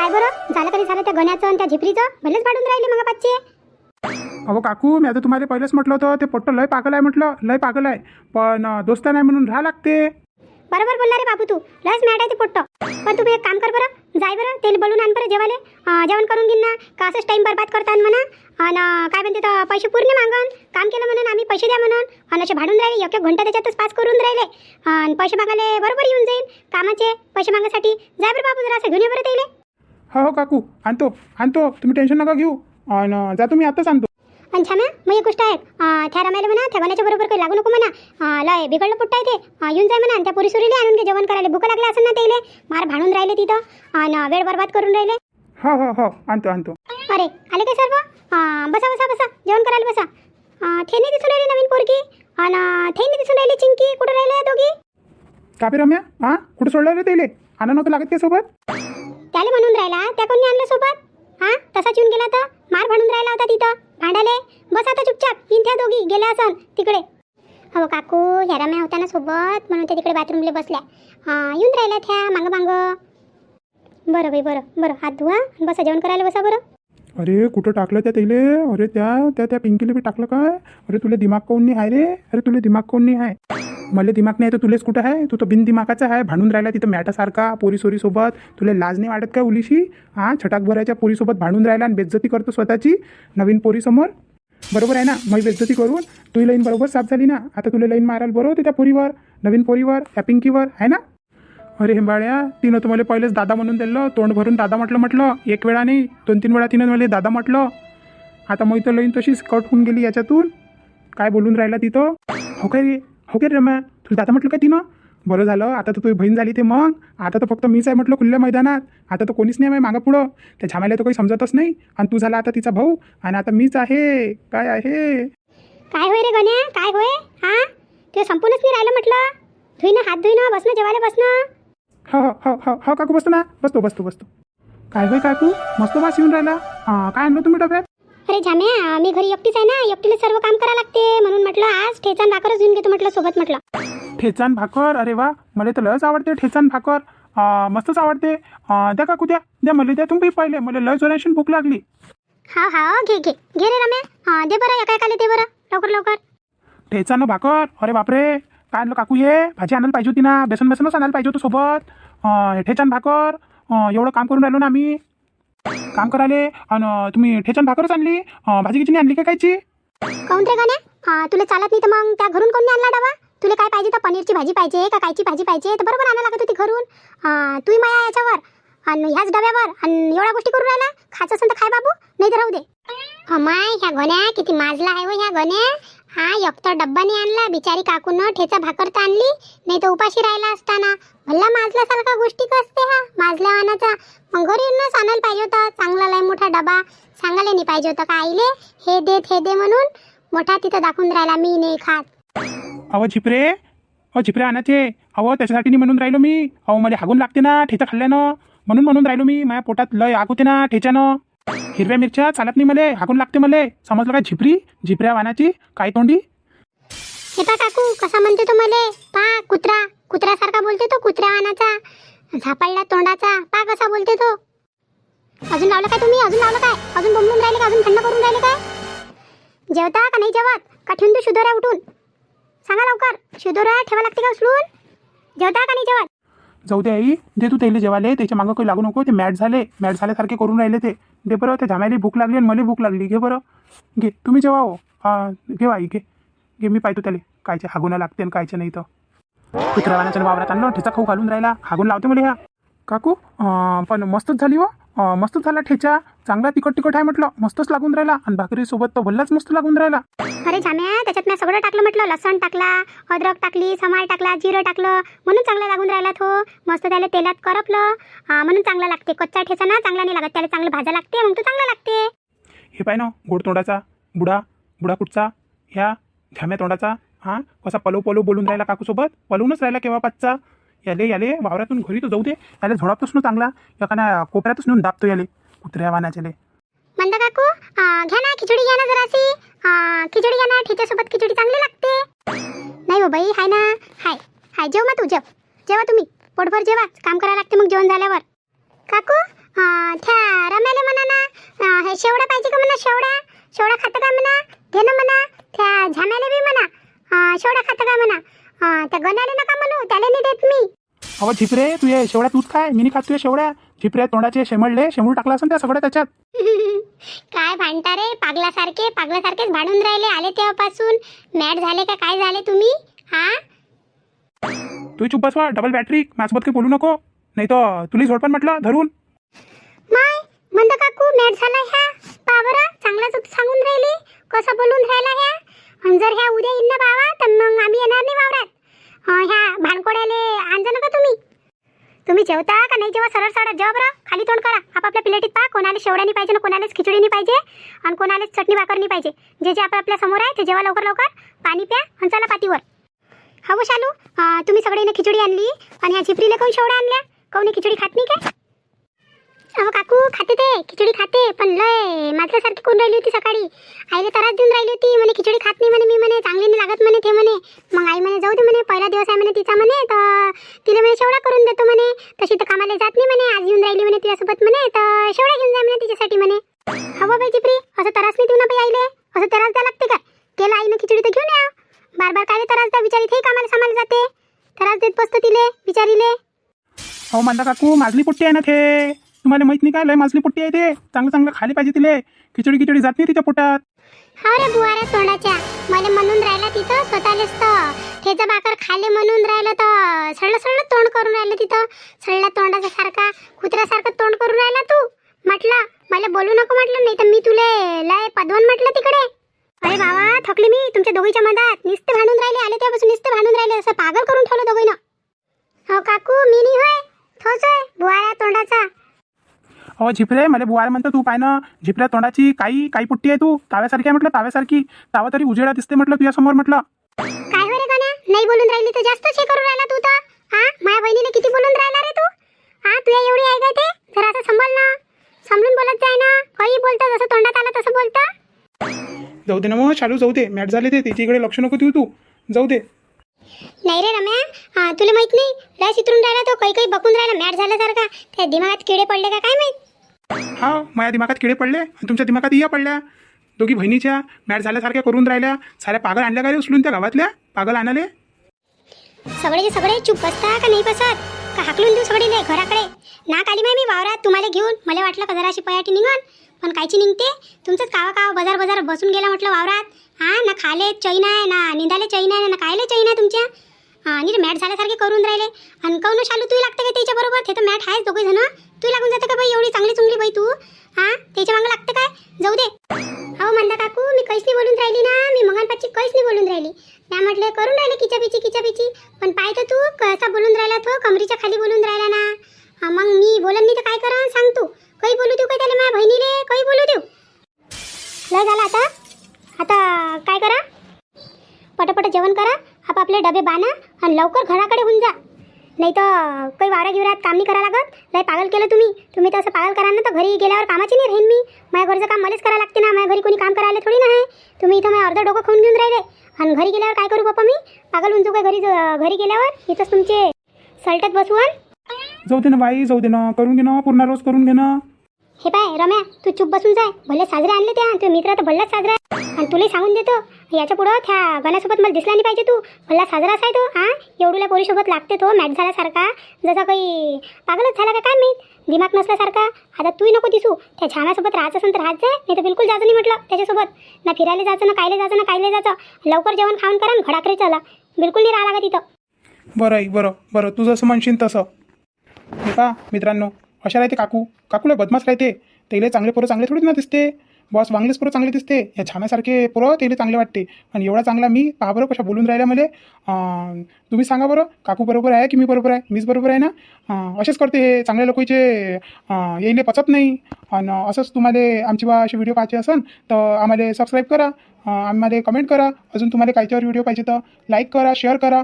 काय बरं? झालं कधी झालं त्या गण्याचं आणि त्या झिपरीचं? भलेच पाडून राहिले मग पाचचे अहो काकू मी आता तुम्हाला पहिलेच म्हटलं होतं ते पोट्ट लय पागल आहे म्हटलं लय पागल आहे. पण दोस्त नाही म्हणून राहा लागते. बरोबर बोलला रे बापू तू. लस मॅट आहे ते पोट्ट. पण तू एक काम कर बरं जाय बरं तेल बोलून आण बरं जेवाले जेवण करून घेईन ना. का असंच टाइम बरबाद करतान म्हणा. आणि काय म्हणते तर पैसे पूर्ण मागन. काम केलं म्हणून आम्ही पैसे द्या म्हणून. आणि असे भाडून राहिले एक एक घंटा त्याच्यातच पास करून राहिले. आणि पैसे मागायला बरोबर येऊन जाईल कामाचे पैसे मागायसाठी. जाय बरं बापू जरा असं घेऊन बरं त्याले. हो हो काकू. आणतो. आणतो. तुम्ही टेन्शन नका घेऊ. आणि जातो मी आताच आणतो. आणि छाम्या मग एक गोष्ट आहे. अं, त्या रमायला म्हणा त्या गण्याच्या बरोबर काही लागू नको म्हणा. अं, लय बिघडलं पुट्टा आहे ते अं, येऊन जाय म्हणा आणि त्या पुरी सुरीले आणून घे जेवण करायला. भूक लागले असेल ना त्याले. मार भांडून राहिले तिथं. आणि वेळ बरबाद करून राहिले. हो हो हो. आणतो आणतो. अरे आले काय सर्व? अं, बसा बसा बसा. जेवण करायला बसा. अं, थे नाही दिसून राहिली नवीन पोरगी. आणि थे नाही दिसून राहिली चिंकी. कुठं राहिले दोघी? कापी रम्या हां? कुठं सोडलं रे तेले आणा नव्हतं लागत का सोबत त्याला म्हणून राहिला त्या कोणी आणलं सोबत? हा? तसाच येऊन गेला तर? मार भांडून राहिला होता तिथं. भांडाले? बस आता चुपचाप. इन त्या दोघी. गेल्या असन. तिकडे. हो काकू ह्या रम्या होत्या ना सोबत म्हणून त्या तिकडे बाथरूमला बसल्या. हा येऊन राहिल्या त्या. मागं मागं. बरं बाई बरं. बरं हात धुवा बसा. जेवण करायला बसा बरं. अरे कुठं टाकलं त्या तिले? अरे त्या त्या त्या पिंकीला बी टाकलं काय? अरे तुला दिमाग कोण नाही आहे रे? अरे तुला दिमाग कोण नाही आहे मला दिमाग नाही तर तुलेच कुठं आहे तू तर बिन दिमागाचा आहे भांडून राहिला तिथं मॅटासारखा पोरी सोरीसोबत तुला लाज नाही वाटत काय उलीशी? हां छटाक भरायच्या पोरीसोबत भांडून राहिला आणि बेज्जती करतो स्वतःची नवीन पोरीसमोर? बरोबर आहे ना? मग बेज्जती करून तुही लाईन बरोबर साफ झाली ना? आता तुला लाईन मारायला बरोबर होते त्या पोरीवर? नवीन पोरीवर? त्या पिंकीवर? आहे ना? अरे हिंबाळ्या तिनं तर मला पहिलेच दादा म्हणून दिलं. तोंड भरून दादा म्हटलं म्हटलं एक वेळा नाही दोन तीन वेळा तिनं मला दादा म्हटलं. आता मग तर लईन तशीच कट होऊन गेली याच्यातून. काय बोलून राहिला तिथं? हो काय रे? हो काय रे रम्या? तुला दादा म्हटलं काय तिनं? बरं झालं आता तर तुझी बहीण झाली ते मग. आता तर फक्त मीच आहे म्हटलं खुल्या मैदानात. आता तर कोणीच नाही आहे मागं पुढं. त्या झामायला तर काही समजतच नाही. आणि तू झाला आता तिचा भाऊ. आणि आता मीच आहे. काय आहे? काय होय रे गण्या? काय होय? हा? ते संपूनच नाही राहिलं म्हटलं? धुईनं हात धुईनं बसणं जेवायला बसणं? हो हो हो हो हो काकू बसतो ना. बसतो बसतो बसतो. काय होय काकू? मस्त वास येऊन राहिला. हां काय आणलं तुम्ही डब्यात? अरे झाम्या मी घरी एकटीच आहे ना एकटीला सर्व काम करावं लागते. म्हणून म्हटलं आज ठेचा आणि भाकरच घेऊन घेतो म्हटलं सोबत म्हटलं. ठेचान भाकर? अरे वा मला तर लयच आवडते ठेचान भाकर. मस्तच आवडते. द्या काकू द्या. द्या मला द्या तुम्ही पहिले. मला लय जोराशी भूक लागली. हा हा घे घे. घे रे रम्या. हा, दे बरं एका एकाला दे बरं. लवकर लवकर. ठेचानं भाकर? अरे बापरे. काय आणलं काकू ये भाजी आणायला पाहिजे होती ना. बेसन बेसनच आणायला पाहिजे होतं सोबत. अं, हे ठेचान भाकर. अं, एवढं काम करून राहिलो ना आम्ही. काम कराले आणि तुम्ही ठेचन भाकरच आणली अं, भाजी किचनी आणली का कायची? काऊन रे गाण्या? हा, तुला चालत नाही तर मग त्या घरून कोणी आणला डबा? तुला काय पाहिजे तर पनीरची भाजी पाहिजे का कायची भाजी पाहिजे तर बरोबर आणायला लागत होती घरून. हा, माया याच्यावर. आणि ह्याच डब्यावर. आणि एवढ्या गोष्टी करून राहिला? खायचं असेल तर खाय बाबू नाही तर राहू दे. अमाय ह्या गोण्या किती माजला आहे हो ह्या गोण्या हा एकटा डब्बा नाही आणला बिचारी काकून ठेचा भाकर तर आणली नाही तर उपाशी राहिला असताना. भल्ला माजल्यासारखा गोष्टी कसते हा माजल्या वानाचा. मग घरी आणायला पाहिजे होता. चांगला लय मोठा डबा. सांगायला नाही पाहिजे होता का आईले? हे दे हे दे म्हणून मोठा तिथं दाखवून राहिला मी नाही खात. अहो झिपरे अहो झिपरे आणायचे अहो त्याच्यासाठी नाही म्हणून राहिलो मी. अहो मला हागून लागते ना ठेचा खाल्ल्यानं. म्हणून म्हणून राहिलो मी. माझ्या पोटात लय आग होते ना ठेच्यानं. हिरव्या मिरच्या चालत नाही मले हागून लागते मले. समजलं काय झिपरी? झिपऱ्या वानाची काय तोंडी? हे पा काकू कसा म्हणते तो मले. पा कुत्रा. कुत्र्यासारखा बोलते तो कुत्र्या वानाचा झापडल्या तोंडाचा. पा कसा बोलते तो. अजून लावलं काय तुम्ही? अजून लावलं काय? अजून बोंबलून राहिले का? अजून थंड करून राहिले काय? जेवता का नाही जेवत? का ठेवून तू शुद्धोऱ्या उठून? सांगा लवकर. शुद्धोऱ्या ठेवा लागते का उचलून? जेवता का नाही जेवत? जाऊ दे आई. दे तू त्याला जेवाले त्याच्या मागं काही लागू नको. ते मॅट झाले. मॅट झाल्यासारखे करून राहिले ते. दे बरं त्या झामायला भूक लागली आणि मला भूक लागली. घे बरं. घे. तुम्ही जेवा हो घे आई घे. घे मी पाहतो त्याला. कायचे हागुना लागते आणि कायचे नाही तर. कुत्र्यावानाच्या वावरात आणलं ठेचा खाऊ घालून राहिला. हागून लावते मला ह्या काकू पण मस्तच झाली हो. अं, मस्तच झाला ठेचा. चांगला तिखट तिखट आहे म्हटलं. मस्तच लागून राहिला. आणि भाकरीसोबत तर भल्लाच मस्त लागून राहिला. अरे झाम्या त्याच्यात मी सगळं टाकलं म्हटलं. लसण टाकला अद्रक टाकली समाय टाकला जिरं टाकलं. म्हणून चांगला लागून राहिला तो. मस्त त्याला तेलात करपलं. हा, म्हणून चांगला लागते. कच्चा ठेचा ना चांगला नाही लागत. त्याला चांगलं भाजा लागते मग तो चांगला लागते. हे पाय ना गोड तोंडाचा. बुडा बुडा कुठचा? ह्या झाम्या तोंडाचा. हां कसा पलो पलो बोलून राहिला काकूसोबत? पलवूनच राहिला केव्हा पाचचा? याले याले वावरातून घरी तो जाऊ दे. याला झोडापतोच ना चांगला. एखाद्या कोपऱ्यातच नेऊन दाबतो याले कुत्र्या वानाच्याले मंदा काकू घ्या ना खिचडी घ्या ना जरासी खिचडी घ्या ना ठेच्यासोबत खिचडी चांगली लागते. नाही हो बाई हाय ना. हाय हाय जेव मग तू जेव. जेवा तुम्ही. पोटभर जेवा. काम करायला लागते मग जेवण झाल्यावर. काकू त्या रम्याले म्हणा ना. हे शेवडा पाहिजे का म्हणा शेवडा शेवडा खातं का म्हणा? घे ना म्हणा. त्या झाम्याले बी म्हणा. शेवडा खातं का म्हणा? अं, त्या गण्याले नका म्हणू त्याला नाही देत मी. अहो झिपरे तू ये शेवड्या तूच काय? मी नाही खात तुझ्या शेवड्या झिपरे तोंडाचे शेमडले शेमूळ टाकला असेल त्या सगळ्या त्याच्यात. काय भांडता रे पागलासारखे पागलासारखेच भांडून राहिले आले तेव्हापासून. मॅट झाले का काय झाले तुम्ही? हा? तू चुप बसवा डबल बॅटरी माझ्यासोबत काही बोलू नको. नाही तर तुला झोडपण म्हटलं धरून. माय मंद काकू मॅट झाला ह्या. पा बरं चांगलाच सांगून राहिली. कसं बोलून राहिला ह्या? आणि जर ह्या उद्या येईन ना बाबा तर मग आम्ही येणार नाही वावरात. ह्या भानकोड्याले आणजा नका तुम्ही. तुम्ही जेवता का नाही जेव्हा सरळ सरळ जेवा बरं. खाली तोंड करा. आपापल्या प्लेटीत पा कोणाला शेवड्यानी पाहिजे ना कोणालाच खिचडी नाही पाहिजे आणि कोणालाच चटणी भाकर नाही पाहिजे. जे जे आपल्यासमोर आहे ते जेव्हा लवकर लवकर. पाणी प्या आणि चला पातीवर हा हो शालू तुम्ही सगळ्यांनी खिचडी आणली आणि ह्या झिपरीला कोण शेवड्या आणल्या? कोणी खिचडी खात नाही काय? अहो काकू खाते ते खिचडी खाते पण लय माझ्यासारखी कोण राहिली होती सकाळी? आईला त्रास देऊन राहिली होती म्हणे खिचडी खात नाही म्हणे मी म्हणे चांगली नाही लागत म्हणे ते म्हणे. मग आई म्हणे जाऊ दे म्हणे पहिला दिवस आहे म्हणे तिचा म्हणे तर तिला म्हणे शेवडा करून देतो म्हणे. तशी तर कामाला जात नाही म्हणे आज येऊन राहिली म्हणे तिच्यासोबत म्हणे तर शेवडा घेऊन जा म्हणे तिच्यासाठी म्हणे. हवं बाई चिपरी असं त्रास नाही देऊ ना बाई आईले. असं त्रास द्या लागते काय? केलं आईनं खिचडी तर घेऊन या. बार बार काय त्रास द्या बिचारी ते कामाला सामाला जाते. त्रास देत बसतो तिले बिचारीले. हो म्हणता काकू माझली पुट्टी आहे ना ते तुम्हाला माहीत नाही काय लय माजली पुट्टी आहे ते. चांगलं चांगलं खाली पाहिजे तिले. खिचडी खिचडी जात नाही तिच्या पोटात. हा रे बुवाऱ्या तोंडाच्या. मला म्हणून राहिला तिथं स्वतःलेच तर ठेचा भाकर खाले म्हणून राहिलं तर. सळलं सळलं तोंड करून राहिलं तिथं. सळल्या तोंडाचा सारखा कुत्र्यासारखं तोंड करून राहिला तू. म्हटलं मला बोलू नको म्हटलं नाही तर मी तुले लय पदवन म्हटलं तिकडे. अरे बाबा थकली मी. तुमच्या दोघीच्या मधात. नुसते भांडून राहिले आले तेव्हापासून नुसते भांडून राहिले. असं पागल करून ठेवलं दोघीनं. हो काकू मी नाही होय थोच होय बुवाऱ्या तोंडाचा अहो झिपरे मला बुवार म्हणतो तू पाय ना झिपऱ्या तोंडाची काही काही पुट्टी आहे तू. ताव्यासारखी आहे म्हटलं ताव्यासारखी. तावा तरी उजेडा दिसते म्हटलं तुझ्या समोर म्हटलं. काय हो रे गाण्या? नाही बोलून राहिली तर जास्तच हे करून राहिला तू तर. हा? माझ्या बहिणीने किती बोलून राहिला रे तू? हा? तुझ्या एवढी आहे काय ते? जरा असं संभाल ना. समजून बोलत जाय ना. काही बोलतं जसं तोंडात आलं तसं बोलतं. जाऊ दे ना मग चालू जाऊ दे. मॅट झाले ते. तिच्याकडे लक्ष नको देऊ तू. जाऊ दे. नाही रे रम्या. हा, तुला माहीत नाही. लय चित्रून राहिला तो. काही काही बकून राहिला. मॅट झाल्यासारखा. त्या दिमागात किडे पडले का काय माहीत? हा माझ्या दिमागात किडे पडले आणि तुमच्या दिमागात इया पडल्या. दोघी बहिणीच्या मॅट झाल्यासारख्या करून राहिल्या. साऱ्या पागल आणल्या का रे उचलून त्या गावातल्या? पागल आणाले? सगळे सगळे चुप बसता का नाही बसत? का हाकलून देऊ सगळे घराकडे? ना काली मी वावरात तुम्हाला घेऊन. मला वाटलं का जराशी पयाटी निघन. पण कायची निघते? तुमचंच कावा कावा बाजार बाजार बसून गेला म्हटलं वावरात. हा ना खाले चैन आहे ना निंदाले चैन आहे ना कायले चैन आहे तुमच्या? आणि मॅट झाल्यासारखे करून राहिले. आणि काऊन शालू तू लागते का त्याच्या बरोबर? ते तर मॅट आहेच दोघे जण. तू लागून जाते का बाई एवढी चांगली चुंगली बाई तू? हा त्याच्या मागं लागते काय? जाऊ दे. हो मंदा काकू मी काहीच नाही बोलून राहिली ना. मी मंगलपाची काहीच नाही बोलून राहिली. त्या म्हटले करून राहिले किचापिची किचापिची पण पाय तर तू कसा बोलून राहिला तो? कमरीच्या खाली बोलून राहिला ना. हा, मग मी बोलन नाही तर काय करा सांग तू. काही बोलू देऊ काय त्याला माझ्या बहिणीले? काही बोलू देऊ. लय झालं आता. आता काय करा? पटापट जेवण करा. आपापले डबे बांधा आणि लवकर घराकडे होऊन जा. नाही तर काही वारा गिवरात काम नाही करा लागत. लय पागल केलं तुम्ही. तुम्ही तसं पागल करा ना तर घरी गेल्यावर कामाची नाही राहीन मी. माझ्या घरचं काम मलाच करायला लागते ना. माझ्या घरी कोणी काम करायला थोडी ना आहे. तुम्ही इथं माझं अर्ध डोकं खाऊन घेऊन राहिले. आणि घरी गेल्यावर काय करू पप्पा मी? पागल होऊन जाऊ काय घरी घरी गेल्यावर? इथंच तुमचे सलटत बसवून. जाऊ दे ना बाई जाऊ दे ना. करून घे ना. पूर्ण रोज करून घे ना. हे पाय रम्या तू चुप बसून जाय. भले साजरे आणले त्या तुझ्या मित्र तर भल्लाच साजरा आहे. आणि तुला सांगून देतो याच्या पुढं त्या गणासोबत मला दिसला नाही पाहिजे तू. भल्ला साजरा आहे तो हा? एवढूल्या पोरीसोबत लागते तो मॅट झाल्यासारखा. जसा काही पागलच झाला का काय मी दिमाग नसल्यासारखा. आता तूही नको दिसू. त्या छाम्यासोबत राहायचं असेल तर राहत जाय नाही तर बिलकुल जायचं नाही म्हटलं त्याच्यासोबत. ना फिरायला जायचं ना कायले जायचं ना कायले जायचं. लवकर जेवण खाऊन करा आणि घडाकडे चला. बिलकुल नाही राहा लागत तिथं बरं आई बरं बरं. तू जसं म्हणशील तसं. हे मित्रांनो अशा राहते काकू. काकूला बदमाश राहते. त्याला चांगले पोरं चांगले थोडीच ना दिसते. बॉस वांगलेच पोरं चांगले दिसते. या छानासारखे पोरं त्याला चांगले वाटते. आणि एवढा चांगला मी पहा बरं कशा बोलून राहिल्या मला. तुम्ही सांगा बरं काकू बरोबर आहे की मी बरोबर आहे? मीच बरोबर आहे ना? असेच करते हे चांगल्या लोकांचे येईले पचत नाही. आणि असंच तुम्हाला आमची बा असे व्हिडिओ पाहायचे असेल तर आम्हाला सबस्क्राईब करा. आम्हाला कमेंट करा. अजून तुम्हाला काहीच्यावर व्हिडिओ पाहिजे तर लाईक करा शेअर करा.